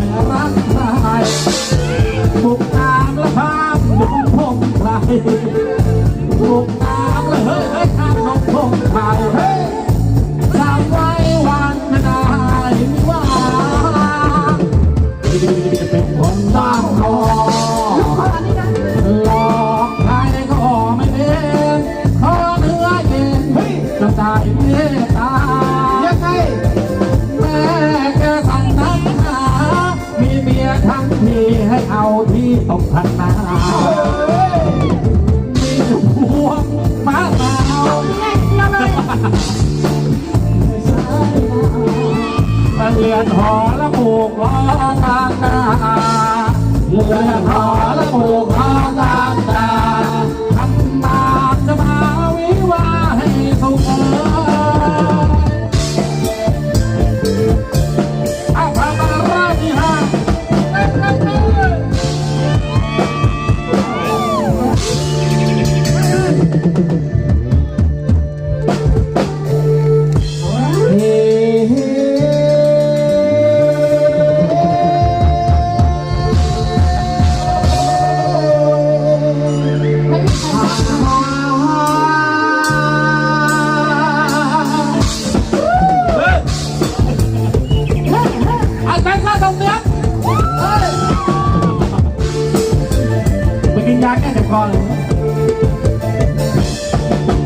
เเรือนหอและปลูกล้อทางหน้าเรือนหอ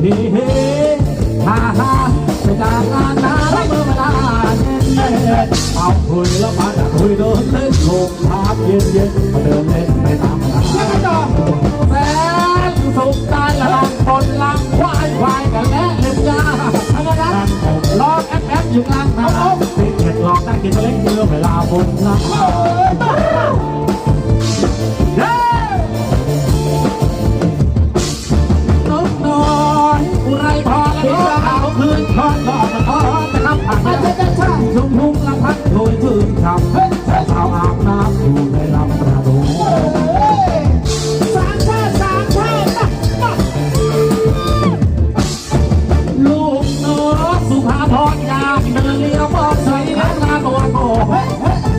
เฮ้เฮ้ฮ่าฮ่าไปจากงานนาแล้วเมื่อเวลาเย็นเย็นเอาคุยแล้วมาจะคุยเดินเล่นลมพัดเย็นเย็นมาเดินเล่นไปตามทางยังไงต่อแสนสุขใจละลังคนลังควายควายกันและเล่นยาอะไรนะร้องแอบแอบอยู่กลางน้ำติดเข็ดหลอกได้กินเล็กเมื่อเวลาบนน้ำ พอแล้วเอาคืนคอนก่อนคอนจะขับผ่านอาจารย์จะช่างชุ่มทุ่งลำพัดโดยชื่นช่ำแต่สาวอาบน้ำอยู่ในลำประดูสามชาติสามชาติมาลูกเนื้อสุภาพรยามเดินเลี้ยวมองใส่น้าตัวโก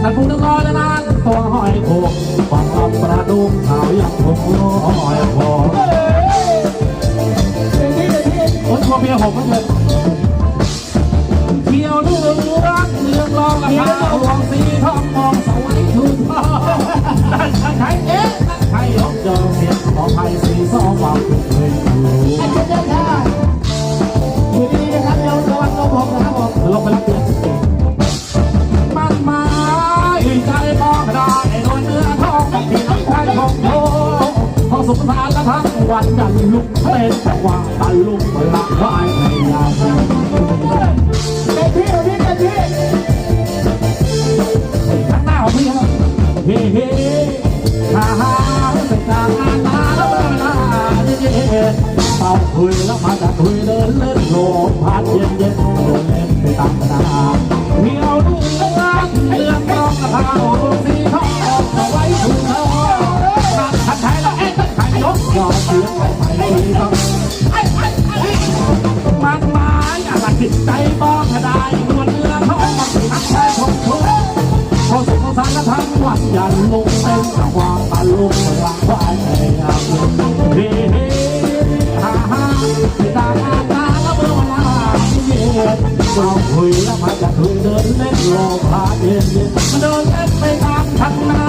นั่นปูน้ำลอและนานตัวหอยโขกฟังลำประดุมสาวยังคงลอย มียผมมันเลยเขียวลูกเรืองเรืองรองละพาหลวงสีทองมองสวยชุดพ่อนั่นใครเอ๊ะนั่นใครยกเจอเสียงขอไผ่สีซอมวังเคยอยู่อาจารย์จะช่างอยู่ดีๆนะครับเดี๋ยวระวังตัวผมนะครับผมลงไปรับเดือนมันมา สุขสารละทั้งวันดันลุกเต้นแต่ว่าตันลุกเวลาควายในยามเต็มที่เดี๋ยวนี้เต็มที่ข้างหน้าของพี่ครับเฮ้เฮ้ฮ่าฮ่าเสร็จจากงานมาแล้วเวลาเย็นเป่าคุยแล้วมาจากคุยเดินเล่นโลมพัดเย็นเย็นเดินเล่นไปตามนาเที่ยวดูเรื่องเรื่องร้องกระเพราสีทองเอาไว้ถูกเอา กยอเสียงไปสีทองมันมายอะไรใจบอกได้นวลเนื้อทองมันทักใจของทุกพอสุขสารทั้งวันยันลงเต้นความตาลุกหลังควายในยามเฮ้เฮ้ฮ่าฮ่าไม่ตาตาตาแล้วเมื่อเวลาเย็นเราคุยแล้วมาจะคุยเดินเล่นโลภะเย็นเย็นเดินเล่นไปตามทันนา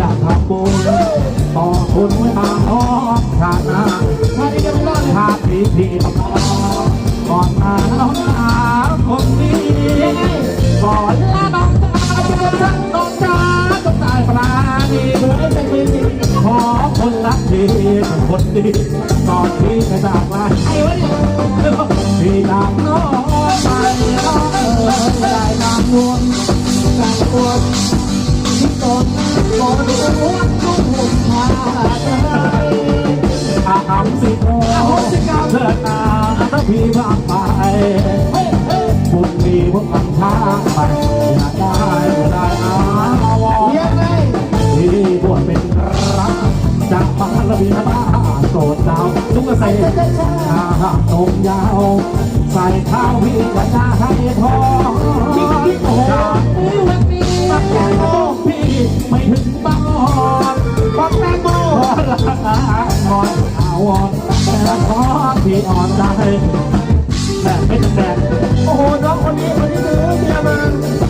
จะทำบุญต่อคุณไว้มาอ้อมชาติหน้าชาตินี้จะไม่รอดเลยชาตินี้พี่ต้องรอก่อนมาน้องหาคนดีก่อนลาน้องจ้าจะรักน้องจ้าต้องตายปราณีเดี๋ยวให้เป็นมือจริงขอคนรักดีคนดีตอนที่จะจากลาไอ้วะเนี่ยพี่นางน้องไปน้องเอ๋ยได้นางนวลการปวด พาเธออาหำสิโอเถิดนาถ้าพี่พาไปบุญมีพวกคำช้าไปอยากได้ก็ได้อาวอยังไงที่บวชเป็นรักจากบารมีพระบาโปรดดาวทุกเกษตรอาหารตรงยาว ใส่ข้าวพี่ก็จะให้พอจากนี้วันนี้ ไม่ถึงบ้านบอกแตงโมขอรักงอนอาวรแต่ขอพี่อ่อนใจแต่ไม่จำแดงโอ้โหน้องคนนี้คนนี้ซื้อเมียมา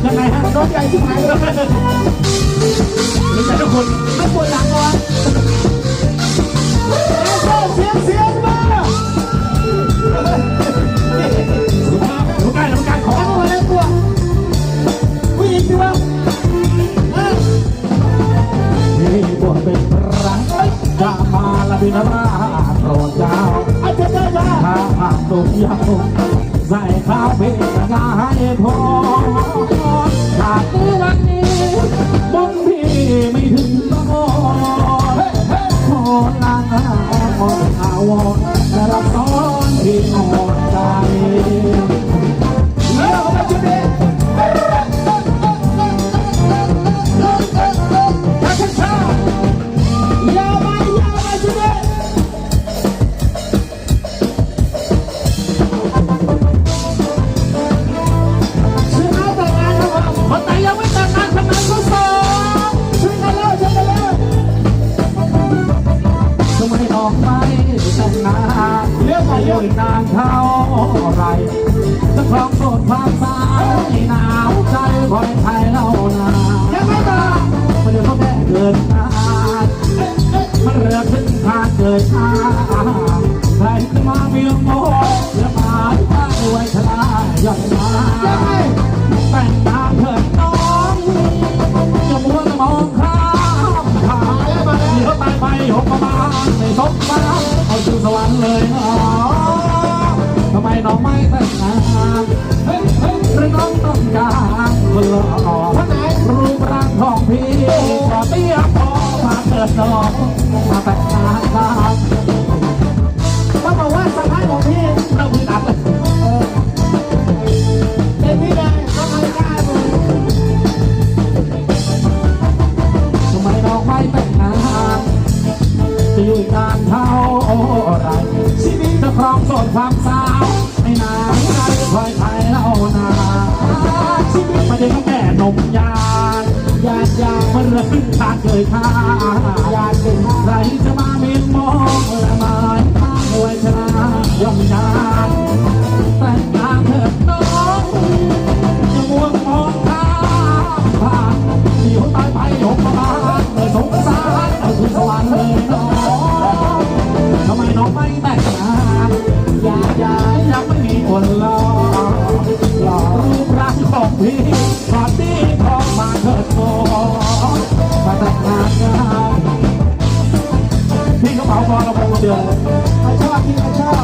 ยังไงฮะน้องใหญ่ที่ไหนเลยรู้จักทุกคนไม่ปวดหลังวะเสียงเสียงมา บินราโปรดเจ้าอาจารย์จ้าถ้าหากตุกยาวใส่ข้าวเป็นงาให้พอจากนี้วันนี้บุญพี่ไม่ถึงต้องขอลาอ่อนอาวร ไรชีวิตจะครองโสดความสาวไม่นานใจคอยไทยเล่านาชีวิตไม่ได้แค่นมยานอยากอยากมันเรื่องขาดเกยค่าอยากเป็นใครจะมาเมียนมองและหมายข้างไว้ชนะย่อมยานแต่งงานเถิดน้องอย่ามัวมองข้ามผ่านที่หัวตายไปหกประมาณเลยสงสารเอาถึงสวรรค์เลยน้อง ยายยังไม่มีคนรอหล่อรูปร่างของพี่ขอนที่ขอมาเถิดโตมาแต่งงานกันพี่กระเป๋าบอลเราไปคนเดียวเขาชอบพี่เขาชอบ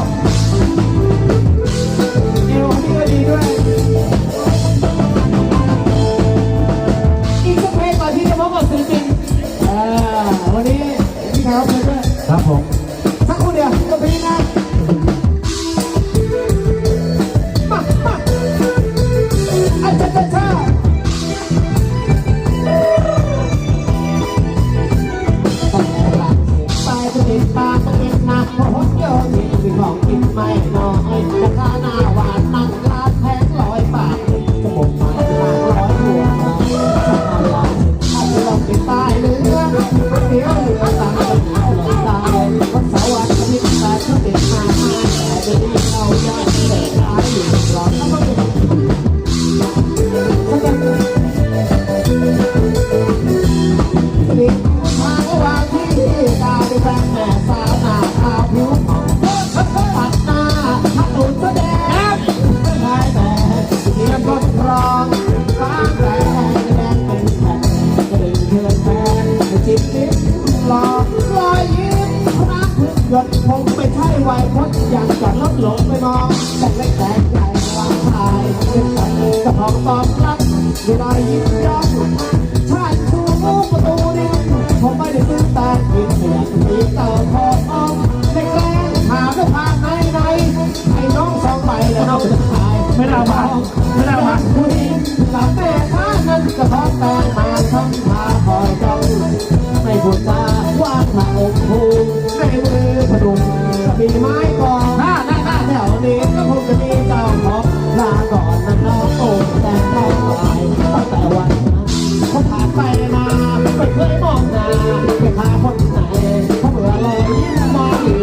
ภูในมือพนมจะมีไม้กองหน้าหน้าหน้าแถวนี้ก็คงจะมีเจ้าของลาก่อนนั้นน้องโอ้แต่น้องตายตั้งแต่วันนั้นเขาผ่านไปมาไม่เคยมองหน้าไม่พาคนไหนเขาเบื่อเลยยิ้มมอง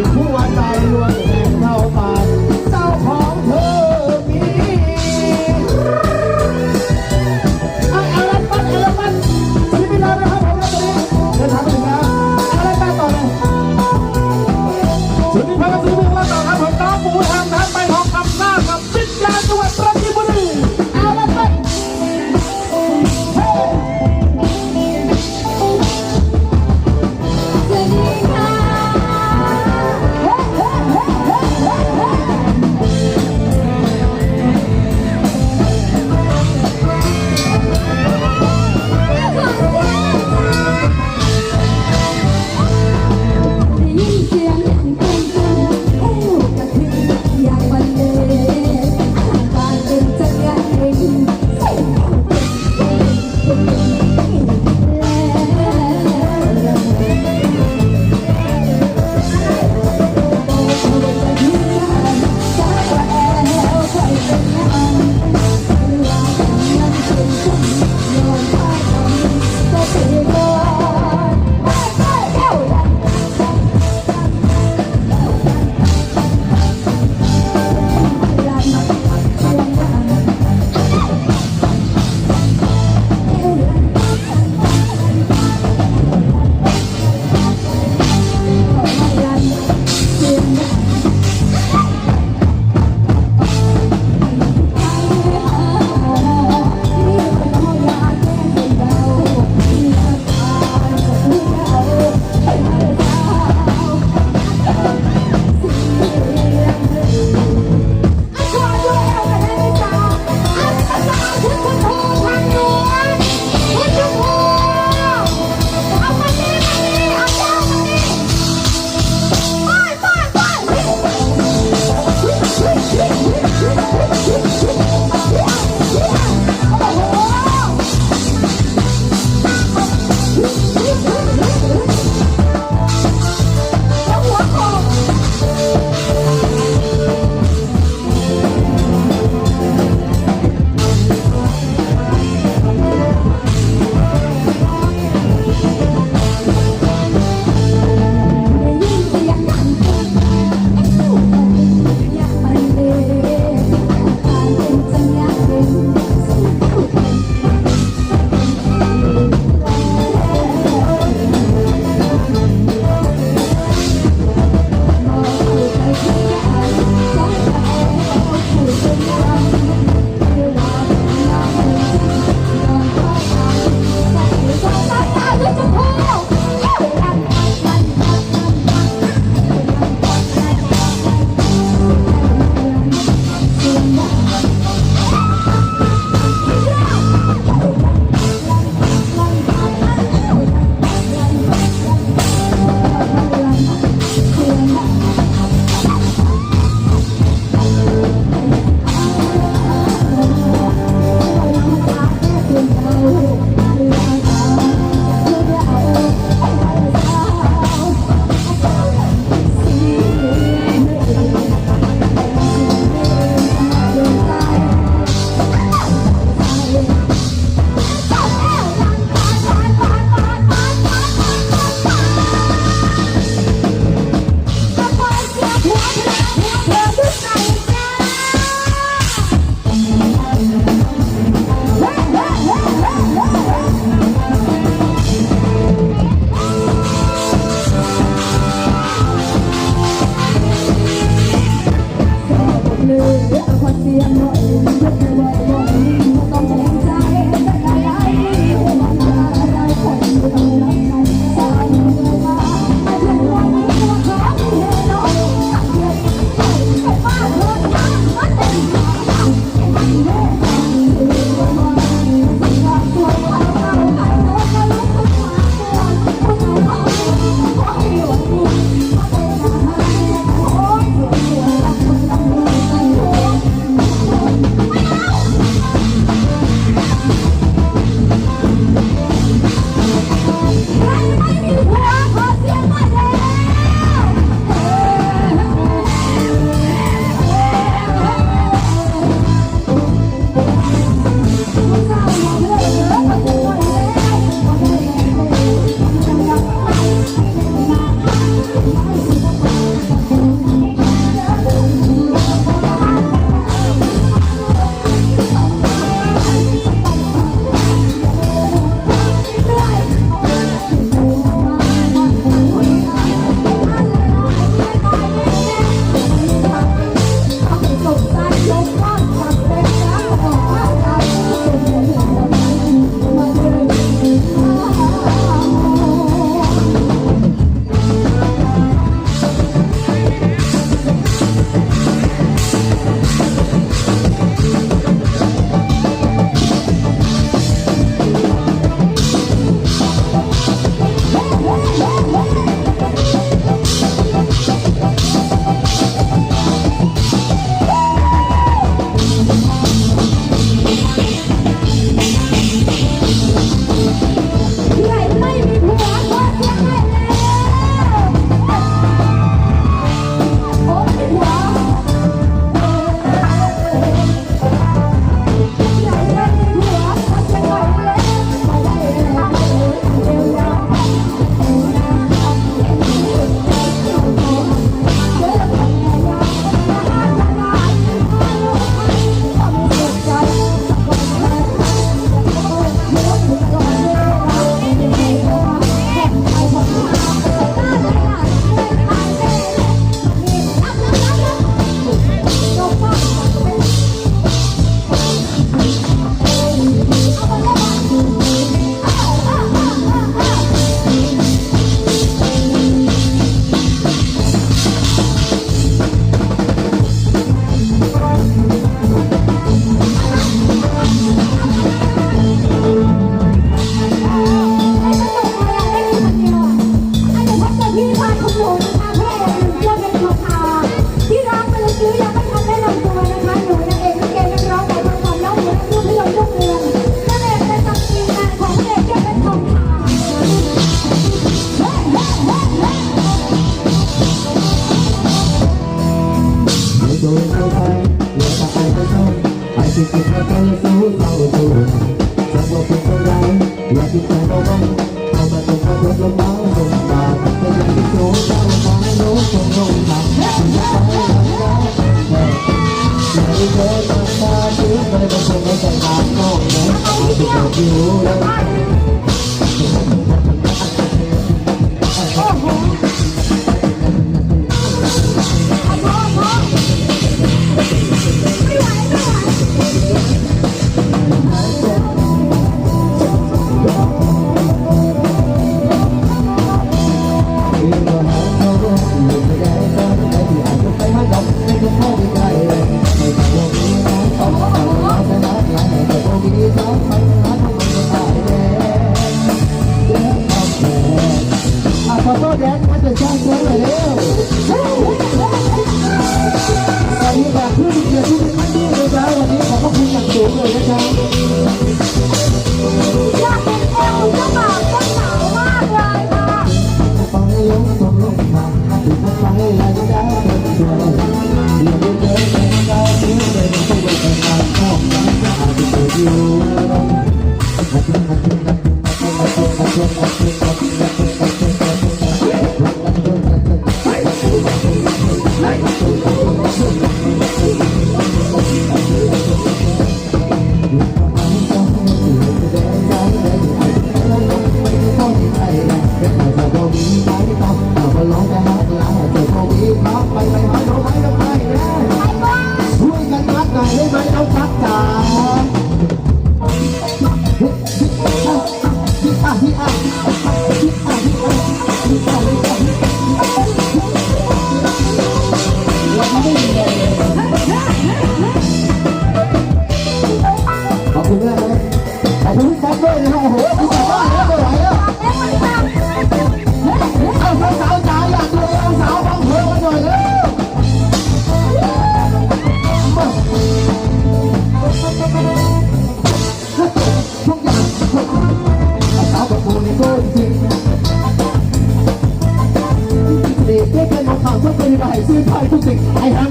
สิ้นไปทุกสิ่งไปหา